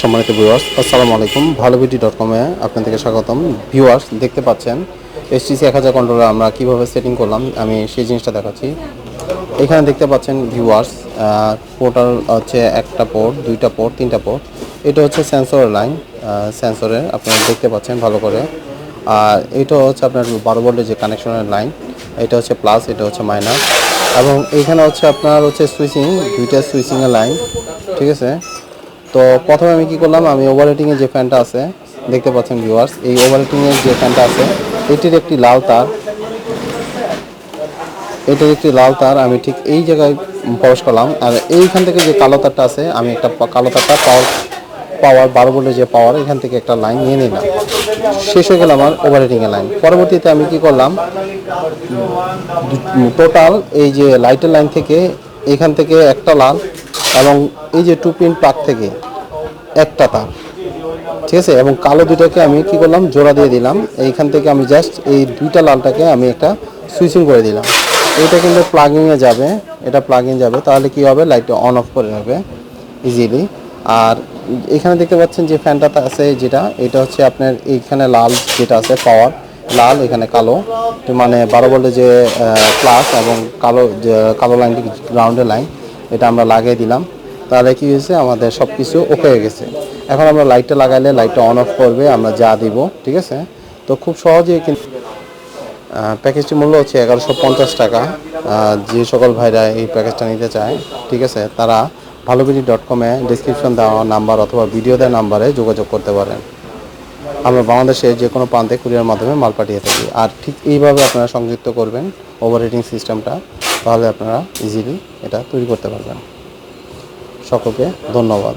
সম্মানিত ভিউয়ার্স আসসালামু আলাইকুম। ভালো বিটি ডট কমে আপনাদেরকে স্বাগতম। ভিউয়ার্স দেখতে পাচ্ছেন, এসটিসি এক হাজার কন্ট্রোলার আমরা কীভাবে সেটিং করলাম, আমি সেই জিনিসটা দেখাচ্ছি। এখানে দেখতে পাচ্ছেন ভিউয়ার্স পোর্টাল হচ্ছে একটা পোর্ট দুইটা পোর্ট তিনটা পোর্ট এটা হচ্ছে সেন্সরের লাইন সেন্সরের আপনারা দেখতে পাচ্ছেন ভালো করে। আর এটা হচ্ছে আপনার বারো ভোল্টের যে কানেকশনের লাইন এটা হচ্ছে প্লাস এটা হচ্ছে মাইনাস এবং এইখানে হচ্ছে আপনার হচ্ছে সুইচিং দুইটা সুইচিংয়ের লাইন ঠিক আছে? তো প্রথমে আমি কি করলাম, আমি ওভারহিটিংয়ের যে ফ্যানটা আছে, দেখতে পাচ্ছেন ভিউয়ার্স এই ওভারহিটিংয়ের যে ফ্যানটা আছে, এটির একটি লাল তার। এটির একটি লাল তার, আমি ঠিক এই জায়গায় প্রবেশ করলাম, আর এইখান থেকে যে কালো তারটা আছে, আমি একটা কালো তারটা পাওয়ার পাওয়ার বারো ভোল্টের যে পাওয়ার এখান থেকে একটা লাইন নিয়ে নিলাম। শেষ হয়ে গেল আমার ওভারহিটিংয়ের লাইন পরবর্তীতে আমি কি করলাম টোটাল এই যে লাইটের লাইন থেকে এখান থেকে একটা লাল এবং এই যে টু পিন প্লাগ থেকে একটা তার ঠিক আছে? এবং কালো দুইটাকে আমি কি করলাম? জোড়া দিয়ে দিলাম। এইখান থেকে আমি জাস্ট এই দুইটা লালটাকে আমি একটা সুইচিং করে দিলাম। এটা কিন্তু প্লাগিংয়ে যাবে। এটা প্লাগিং যাবে। তাহলে কি হবে? লাইটটা অন অফ করে হবে ইজিলি আর এখানে দেখতে পাচ্ছেন যে ফ্যানটা আছে যেটা, এটা হচ্ছে আপনার এইখানে লাল যেটা আছে পাওয়ার লাল, এখানে কালো। মানে বারো বলে যে প্লাস এবং কালো কালো লাইনটি গ্রাউন্ডের লাইন এটা আমরা লাগিয়ে দিলাম। তাহলে কি হয়েছে আমাদের সব কিছু ওকে হয়ে গেছে। এখন আমরা লাইটটা লাগাইলে লাইটটা অন অফ করবে আমরা যা দিব ঠিক আছে? তো খুব সহজেই কিন্তু আহ, প্যাকেজটির মূল্য হচ্ছে এগারোশো পঞ্চাশ টাকা। যে সকল ভাইরা এই প্যাকেজটা নিতে চায় ঠিক আছে তারা ভালোবিডি ডট কমে ডিসক্রিপশন দেওয়া নাম্বার অথবা ভিডিও দেওয়া নাম্বারে যোগাযোগ করতে পারেন। আমরা বাংলাদেশের যে কোনো প্রান্তে কুরিয়ার মাধ্যমে মাল পাঠিয়ে থাকি। আর ঠিক এইভাবে আপনারা সংযুক্ত করবেন ওভারহিটিং সিস্টেমটা তাহলে আপনারা ইজিলি এটা তৈরি করতে পারবেন। সকলকে ধন্যবাদ।